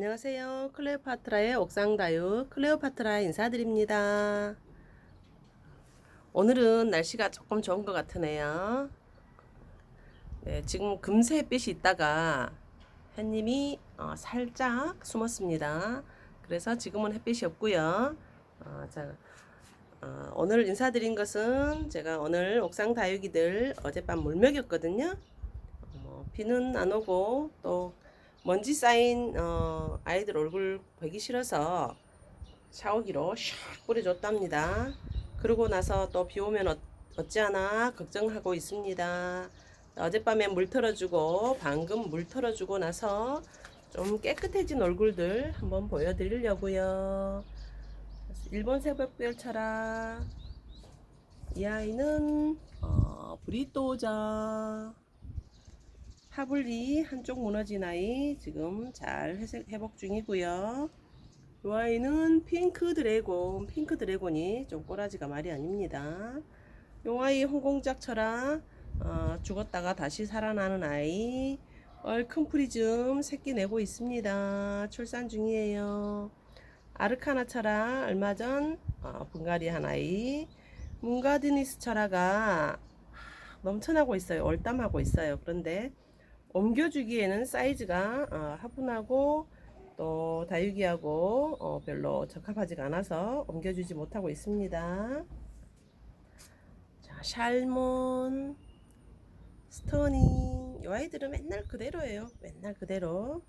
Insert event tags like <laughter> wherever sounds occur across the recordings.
안녕하세요. 클레오파트라의 옥상다육 클레오파트라 인사드립니다. 오늘은 날씨가 조금 좋은 것 같으네요. 네, 지금 금세 햇빛이 있다가 햇님이 어, 살짝 숨었습니다. 그래서 지금은 햇빛이 없고요. 어, 자, 어, 오늘 인사드린 것은 제가 오늘 옥상 다육이들 어젯밤 물 먹였거든요. 어, 비는 안 오고 또 먼지 쌓인 어, 아이들 얼굴 보기 싫어서 샤워기로 샥 뿌려줬답니다. 그러고 나서 또 비 오면 어, 어찌하나 걱정하고 있습니다. 어젯밤에 물 털어주고 방금 물 털어주고 나서 좀 깨끗해진 얼굴들 한번 보여드리려고요. 일본 새벽별 철학 이 아이는 어, 브리또자 하블리 한쪽 무너진 아이 지금 잘 회색 회복 중이고요. 이 아이는 핑크 드래곤, 핑크 드래곤이 좀 꼬라지가 말이 아닙니다. 이 아이 홍공작 철아 어, 죽었다가 다시 살아나는 아이 얼큰 프리즘 새끼 내고 있습니다. 출산 중이에요. 아르카나 철아 얼마 전 어, 분갈이 한 아이 문가드니스 철아가 넘쳐나고 있어요. 얼땀하고 있어요. 그런데 옮겨주기에는 사이즈가 어, 화분하고 또 다육이하고 어, 별로 적합하지가 않아서 옮겨주지 못하고 있습니다. 자, 샬몬, 스토닝, 이 아이들은 맨날 그대로예요. 맨날 그대로.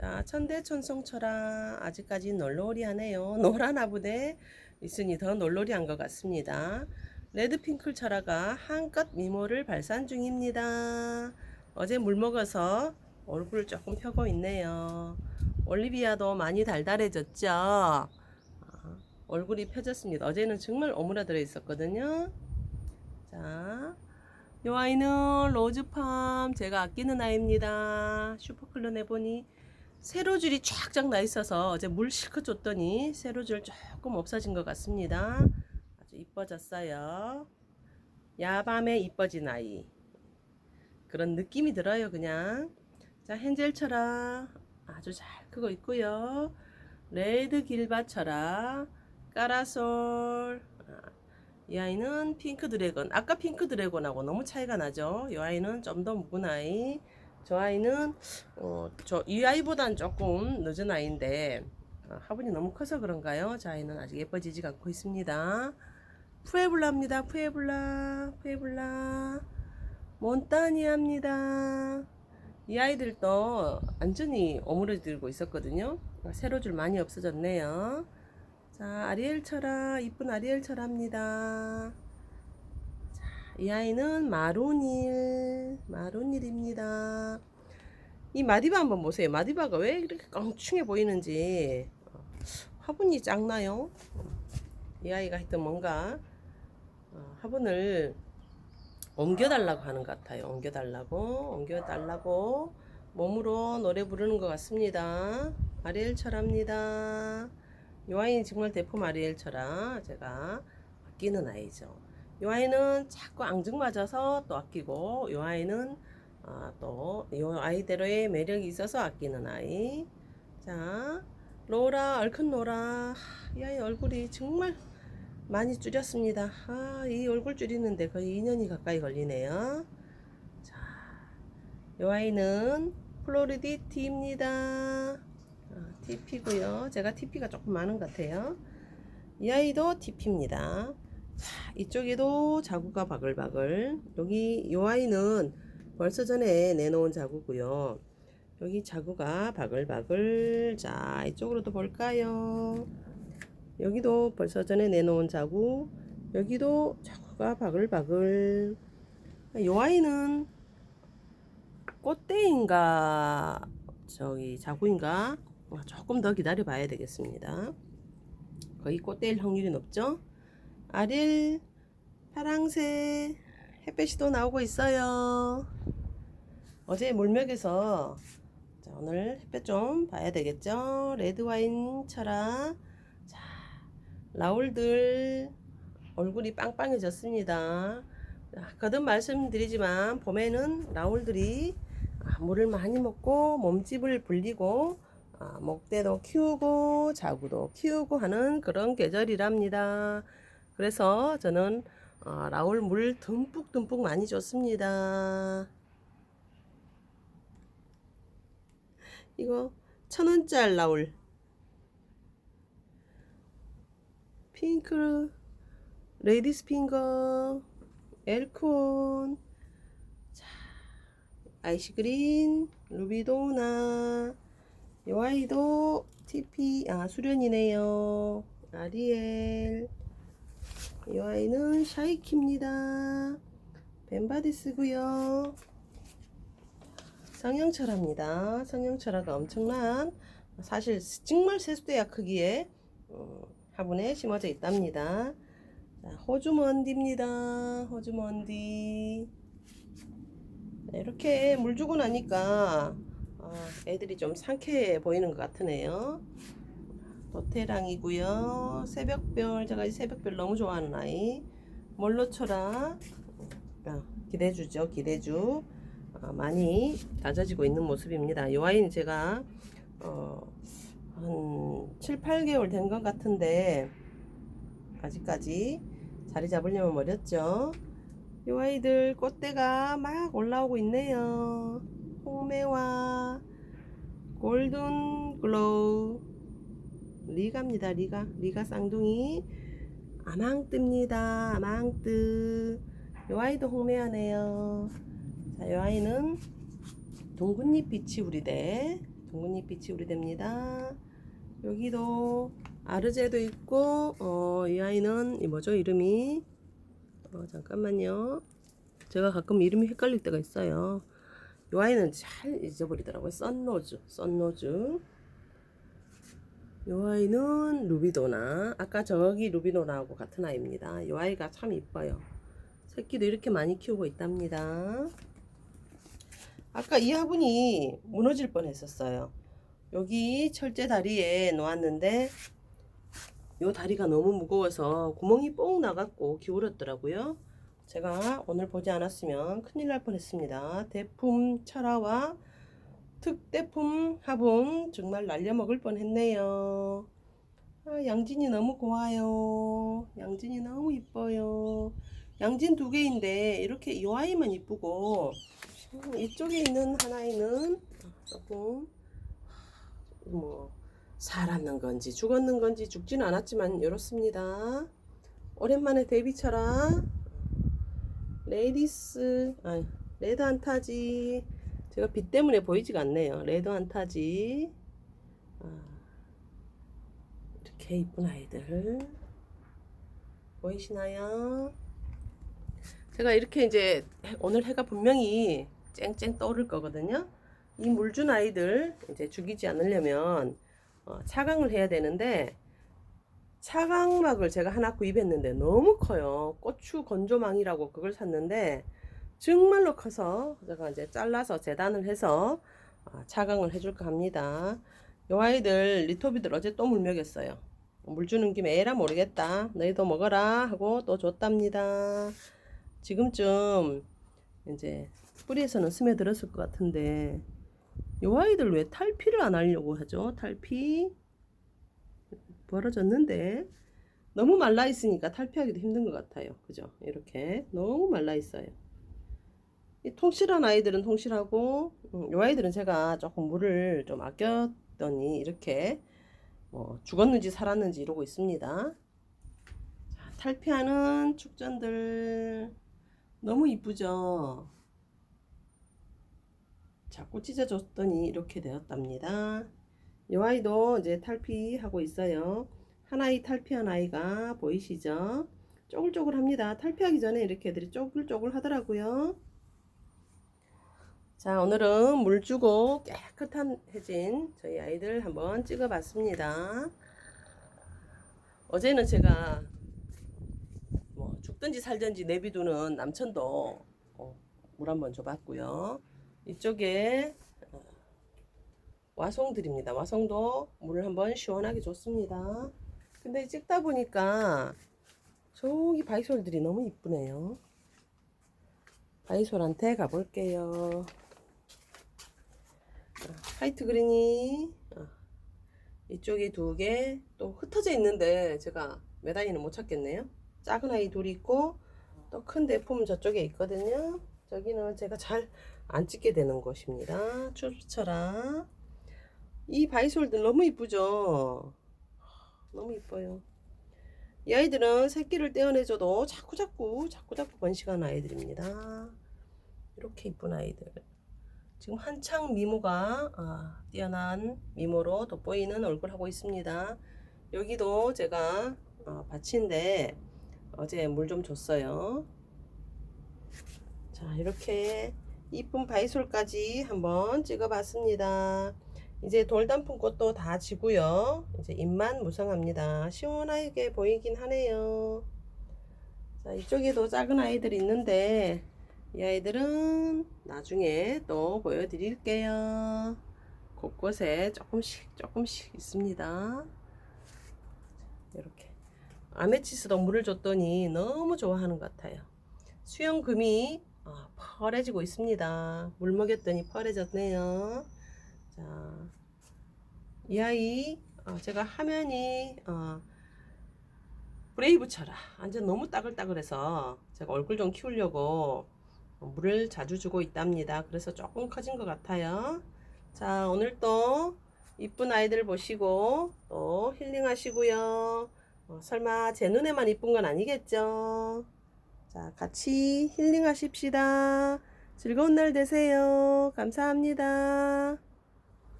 자, 천대천송철아 아직까지 널놀이 하네요. <laughs> 노란 아부대 있으니 더 널놀이 한 것 같습니다. 레드핑클 철아가 한껏 미모를 발산 중입니다. 어제 물 먹어서 얼굴을 조금 펴고 있네요. 올리비아도 많이 달달해졌죠. 아, 얼굴이 펴졌습니다. 어제는 정말 오므라들어 있었거든요. 자, 이 아이는 로즈팜 제가 아끼는 아이입니다. 슈퍼클로 내보니 세로줄이 쫙쫙 나 있어서 어제 물 실컷 줬더니 세로줄 조금 없어진 것 같습니다. 아주 이뻐졌어요. 야밤에 이뻐진 아이. 그런 느낌이 들어요 그냥. 자 헨젤철아 아주 잘 크고 있고요. 레드 길바철아 까라솔. 아, 이 아이는 핑크 드래곤. 아까 핑크 드래곤하고 너무 차이가 나죠? 이 아이는 좀 더 묵은 아이. 저 아이는 어, 저 이 아이보단 조금 늦은 아이인데 어, 화분이 너무 커서 그런가요? 저 아이는 아직 예뻐지지 않고 있습니다. 푸에블라입니다. 푸에블라 푸에블라 몬타니아입니다. 이 아이들도 완전히 오므러들고 있었거든요. 세로줄 많이 없어졌네요. 자, 아리엘 철아, 이쁜 아리엘 철아입니다. 자, 이 아이는 마로닐, 마로닐입니다. 이 마디바 한번 보세요. 마디바가 왜 이렇게 껑충해 보이는지. 어, 화분이 작나요? 이 아이가 하여튼 뭔가 어, 화분을 옮겨달라고 하는 것 같아요. 옮겨달라고, 옮겨달라고 몸으로 노래 부르는 것 같습니다. 아리엘 철합니다. 이 아이는 정말 대품 아리엘 철아 제가 아끼는 아이죠. 이 아이는 자꾸 앙증맞아서 또 아끼고 이 아이는 아, 또이 아이대로의 매력이 있어서 아끼는 아이. 자, 로라 얼큰 로라 이 아이 얼굴이 정말 많이 줄였습니다. 아, 이 얼굴 줄이는데 거의 2년이 가까이 걸리네요. 자, 이 아이는 플로리디 티입니다. 아, TP고요. 제가 TP가 조금 많은 것 같아요. 이 아이도 TP입니다. 자, 이쪽에도 자구가 바글바글. 여기 이 아이는 벌써 전에 내놓은 자구고요. 여기 자구가 바글바글. 자, 이쪽으로도 볼까요? 여기도 벌써 전에 내놓은 자구 여기도 자구가 바글바글. 요 아이는 꽃대인가? 저기 자구인가? 어, 조금 더 기다려 봐야 되겠습니다. 거의 꽃대일 확률이 높죠? 아릴 파랑새 햇볕이 또 나오고 있어요. 어제 물맥에서 자, 오늘 햇볕 좀 봐야 되겠죠? 레드와인 철아 라울들 얼굴이 빵빵해졌습니다. 거듭 말씀드리지만 봄에는 라울들이 물을 많이 먹고 몸집을 불리고 아, 목대도 키우고 자구도 키우고 하는 그런 계절이랍니다. 그래서 저는 어, 라울 물 듬뿍 듬뿍 많이 줬습니다. 이거 천 원짜리 라울 핑크 레이디스 핑거 엘콘 자 아이시 그린 루비도나 요 아이도 TP 아 수련이네요. 아리엘 이 아이는 샤이키입니다. 벤바디스고요. 성형철합니다. 성형철화가 엄청난 사실 정말 세수대야 크기의 어, 화분에 심어져 있답니다 자, 호주먼디입니다 호주먼디 네, 이렇게 물 주고 나니까 아, 애들이 좀 상쾌해 보이는 것 같으네요. 도태랑이고요. 새벽별 제가 이 새벽별 너무 좋아하는 아이. 몰로초라 아, 기대주죠. 기대주 아, 많이 다져지고 있는 모습입니다. 이 아이는 제가 어, 한 7, 8개월 된 것 같은데 아직까지 자리 잡으려면 어렸죠. 이 아이들 꽃대가 막 올라오고 있네요. 홍매와 골든 글로우 리가입니다. 리가 리가 쌍둥이 아망뜨입니다. 아망뜨 이 아이도 홍매하네요. 자, 이 아이는 둥근잎 빛이 우리대 둥근잎 빛이 우리대입니다. 여기도 아르제도 있고 어, 이 아이는 이 뭐죠 이름이 어, 잠깐만요. 제가 가끔 이름이 헷갈릴 때가 있어요. 이 아이는 잘 잊어버리더라고요. 썬로즈, 썬로즈. 이 아이는 루비도나. 아까 저기 루비도나하고 같은 아이입니다. 이 아이가 참 이뻐요. 새끼도 이렇게 많이 키우고 있답니다. 아까 이 화분이 무너질 뻔 했었어요. 여기 철제 다리에 놓았는데 요 다리가 너무 무거워서 구멍이 뽕 나갔고 기울었더라고요. 제가 오늘 보지 않았으면 큰일 날 뻔했습니다. 대품 철화와 특대품 화분 정말 날려먹을 뻔했네요. 아, 양진이 너무 고와요. 양진이 너무 이뻐요. 양진 두 개인데 이렇게 이 아이만 이쁘고 음, 이쪽에 있는 하나에는 조금 뭐 살았는 건지 죽었는 건지 죽지는 않았지만 이렇습니다. 오랜만에 데뷔쳐라. 레이디스 아 레드 안타지 제가 빛 때문에 보이지가 않네요. 레드 안타지 아, 이렇게 이쁜 아이들 보이시나요? 제가 이렇게 이제 오늘 해가 분명히 쨍쨍 떠오를 거거든요. 이 물준 아이들 이제 죽이지 않으려면 어, 차강을 해야 되는데 차강막을 제가 하나 구입했는데 너무 커요. 고추 건조망이라고 그걸 샀는데 정말로 커서 제가 이제 잘라서 재단을 해서 아, 차강을 해줄까 합니다. 요 아이들 리토비들 어제 또 물 먹였어요. 물 주는 김에 에라 모르겠다. 너희도 먹어라 하고 또 줬답니다. 지금쯤 이제 뿌리에서는 스며들었을 것 같은데 요 아이들 왜 탈피를 안 하려고 하죠? 탈피 벌어졌는데 너무 말라 있으니까 탈피하기도 힘든 것 같아요. 그죠? 이렇게 너무 말라 있어요. 이 통실한 아이들은 통실하고 음, 요 아이들은 제가 조금 물을 좀 아꼈더니 이렇게 뭐 죽었는지 살았는지 이러고 있습니다. 자, 탈피하는 축전들 너무 이쁘죠? 자꾸 찢어줬더니 이렇게 되었답니다. 이 아이도 이제 탈피하고 있어요. 하나의 탈피한 아이가 보이시죠? 쪼글쪼글합니다. 탈피하기 전에 이렇게 애들이 쪼글쪼글 하더라고요. 자, 오늘은 물 주고 깨끗한 해진 저희 아이들 한번 찍어봤습니다. 어제는 제가 뭐 죽든지 살든지 내비두는 남천도 어, 물 한번 줘봤고요. 이쪽에 어, 와송들입니다. 와송도 물을 한번 시원하게 줬습니다. 근데 찍다 보니까 저기 바이솔들이 너무 이쁘네요. 바이솔한테 가볼게요. 어, 화이트 그린이 어, 이쪽에 두개 또 흩어져 있는데 제가 메다이는 못 찾겠네요. 작은 아이 둘이 있고 또 큰 대품 저쪽에 있거든요. 저기는 제가 잘 안 찍게 되는 곳입니다. 추수철아. 이 바이솔들 너무 이쁘죠? 너무 이뻐요. 이 아이들은 새끼를 떼어내줘도 자꾸 자꾸 자꾸 자꾸 번식하는 아이들입니다. 이렇게 이쁜 아이들. 지금 한창 미모가 아, 뛰어난 미모로 돋보이는 얼굴 하고 있습니다. 여기도 제가 어, 밭인데 어제 물 좀 줬어요. 자 이렇게 이쁜 바이솔까지 한번 찍어봤습니다. 이제 돌단풍 꽃도 다 지고요. 이제 잎만 무성합니다. 시원하게 보이긴 하네요. 자 이쪽에도 작은 아이들 있는데 이 아이들은 나중에 또 보여드릴게요. 곳곳에 조금씩 조금씩 있습니다. 이렇게 아메치스도 물을 줬더니 너무 좋아하는 것 같아요. 수영금이 어, 펄해지고 있습니다. 물 먹였더니 펄해졌네요. 자, 이 아이 어, 제가 화면이 어, 브레이브 쳐라. 완전 너무 따글따글해서 제가 얼굴 좀 키우려고 물을 자주 주고 있답니다. 그래서 조금 커진 것 같아요. 자, 오늘 또 이쁜 아이들 보시고 또 힐링하시고요. 어, 설마 제 눈에만 이쁜 건 아니겠죠? 자, 같이 힐링하십시다. 즐거운 날 되세요. 감사합니다.